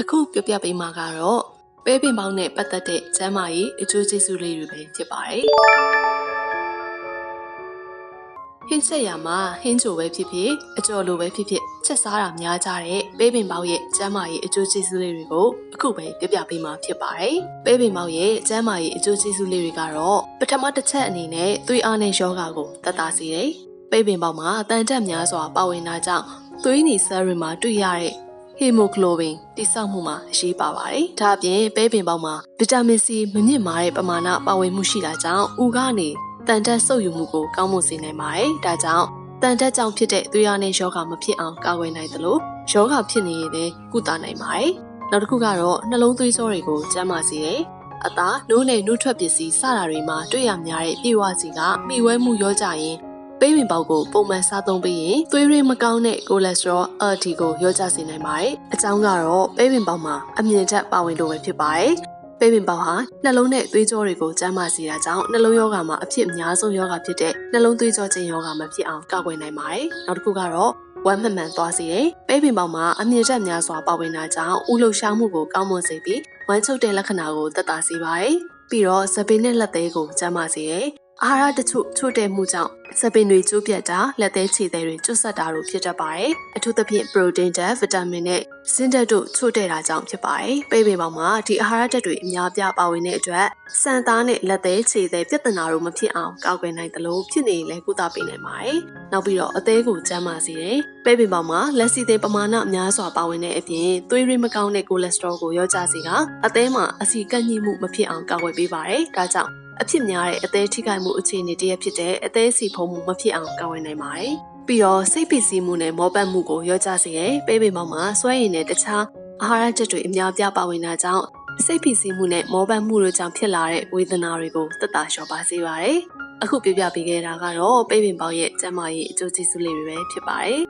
အခုပြောပြပေးမှာကတော့ပဲပင်ပေါင်းနဲ့ပတ်သက်တဲ့ကျမ်းမာရေးအကျိုးကျေးဇူးလေးတွေပဲဖြစ်ပါတယ်။ဟင်းချက်ရမှာဟင်းချိုပဲဖြစ်ဖြစ်အကျော်လိုပဲဖြစ်ဖြစ်ချက်စားတာများကြတဲ့ပဲပင်ပေါင်းရဲ့ကျမ်းမာရေးအကျိုးကျေးဇူးလေးတွေကိုအခုပဲပြပြပေးမှာဖြစ်ပါတယ်။ပဲပင်ပေါင်းရဲ့ကျမ်းမာရေးအကျိုးကျေးဇူးလေးတွေကတော့ပထမတစ်ချက်အနေနဲ့သွေးအားနဲ့ယောဂါကိုသက်သာစေတယ်။ပဲပင်ပေါင်းမှာတန်တက်များစွာပါဝင်တာကြောင့်သွေးနီဆဲရီမှာတွေ့ရတဲ့ ဟီမိုကလိုဘင်တိစောက်မှုမှာအရေးပါပါတယ်။ဒါအပြင်ပဲပင်ပေါင်းမှာဗီတာမင်စီမမြင့်မာတဲ့ပမာဏပါဝင်မှုရှိတာကြောင့်ဥကနေတန်တက်ဆုပ်ယူမှုကိုကောင်းမွန်စေနိုင်ပါတယ်။ဒါကြောင့်တန်တက်ကြောင့်ဖြစ်တဲ့သွေးရနဲ့ယောဂမဖြစ်အောင်ကာကွယ်နိုင်သလိုယောဂဖြစ်နေရင်လည်းကုသနိုင်ပါတယ်။နောက်တစ်ခုကတော့နှလုံးသွေးကြောတွေကိုကျန်းမာစေတယ်။အသားနိုးနဲ့နှုတ်ထွက်ပစ္စည်းစတာတွေမှာတွေ့ရများတဲ့ပြေဝစီကမိဝဲမှုရောကြရင် ပေးပင်ပေါက်ကိုပုံမှန်စားသုံးပြီးရင်သွေးရင်းမကောင်းတဲ့ကိုလက်စထရော LD ကိုရောကြစေနိုင်ပါတယ်။အကြောင်းကတော့ပေးပင်ပေါက်မှာအမြင့်တက်ပါဝင်လို့ပဲဖြစ်ပါတယ်။ပေးပင်ပေါက်ဟာနှလုံးနဲ့သွေးကြောတွေကိုကျန်းမာစေတာကြောင့်နှလုံးရောဂါမှာအဖြစ်အများဆုံးရောဂါဖြစ်တဲ့နှလုံးသွေးကြောခြင်းရောဂါမဖြစ်အောင်ကာကွယ်နိုင်ပါတယ်။နောက်တစ်ခုကတော့ဝမ်းမှန်မှန်သွားစေတယ်။ပဲပင်ပေါက်မှာအမြင့်တက်များစွာပါဝင်တာကြောင့်ဥလှုပ်ရှားမှုကိုကောင်းမွန်စေပြီးဝမ်းချုပ်တဲ့လက္ခဏာကိုသက်သာစေပါတယ်။ပြီးတော့သပင်းနဲ့လက်သေးကိုကျန်းမာစေတယ်။ အာဟာရတချို့ချို့တဲ့မှုကြောင့်စပင်တွေကျိုးပြတ်တာလက်သေးခြေသေးတွေကျွတ်ဆက်တာတို့ဖြစ်တတ်ပါတယ်။အထူးသဖြင့်ပရိုတင်းဓာတ်ဗီတာမင်နဲ့ဇင်းဓာတ်တို့ချို့တဲ့တာကြောင့်ဖြစ်ပါတယ်။ပိတ်ပင်ပေါင်းမှာဒီအာဟာရဓာတ်တွေအများပြားပါဝင်တဲ့အတွက်စံသားနဲ့လက်သေးခြေသေးပြဿနာတို့မဖြစ်အောင်ကာကွယ်နိုင်သလိုဖြစ်နေရင်လည်းကုသပေးနိုင်ပါတယ်။နောက်ပြီးတော့အသေးကိုကျန်းမာစေတယ်။ပိတ်ပင်ပေါင်းမှာလက်စီသေးပမာဏအများစွာပါဝင်တဲ့အပြင်သွေးရင်းမကောင်းတဲ့ကိုလက်စထရောကိုရောကြစေကအသေးမှာအဆီကန့်ညှိမှုမဖြစ်အောင်ကာကွယ်ပေးပါတယ်။ဒါကြောင့် အဖြစ်များတဲ့အသေးထိခိုက်မှုအခြေအနေတရဖြစ်တဲ့အသေးစီဖုံးမှုမဖြစ်အောင်ကာကွယ်နိုင်ပါတယ်။ပြီးတော့စိတ်ပစ္စည်းမှုနဲ့မောပတ်မှုကိုရောကြစေရဲ့ပေးပေမောက်မှာစွဲရည်နဲ့တခြားအာဟာရ chất တွေအများပြားပါဝင်တာကြောင့်စိတ်ပစ္စည်းမှုနဲ့မောပတ်မှုတို့ကြောင့်ဖြစ်လာတဲ့ဝေဒနာတွေကိုသက်သာလျှော့ပါစေပါတယ်။အခုပြပြပေးခဲ့တာကတော့ပေးပင်ပေါက်ရဲ့ကျန်းမာရေးအကျိုးကျေးဇူးလေးတွေပဲဖြစ်ပါတယ်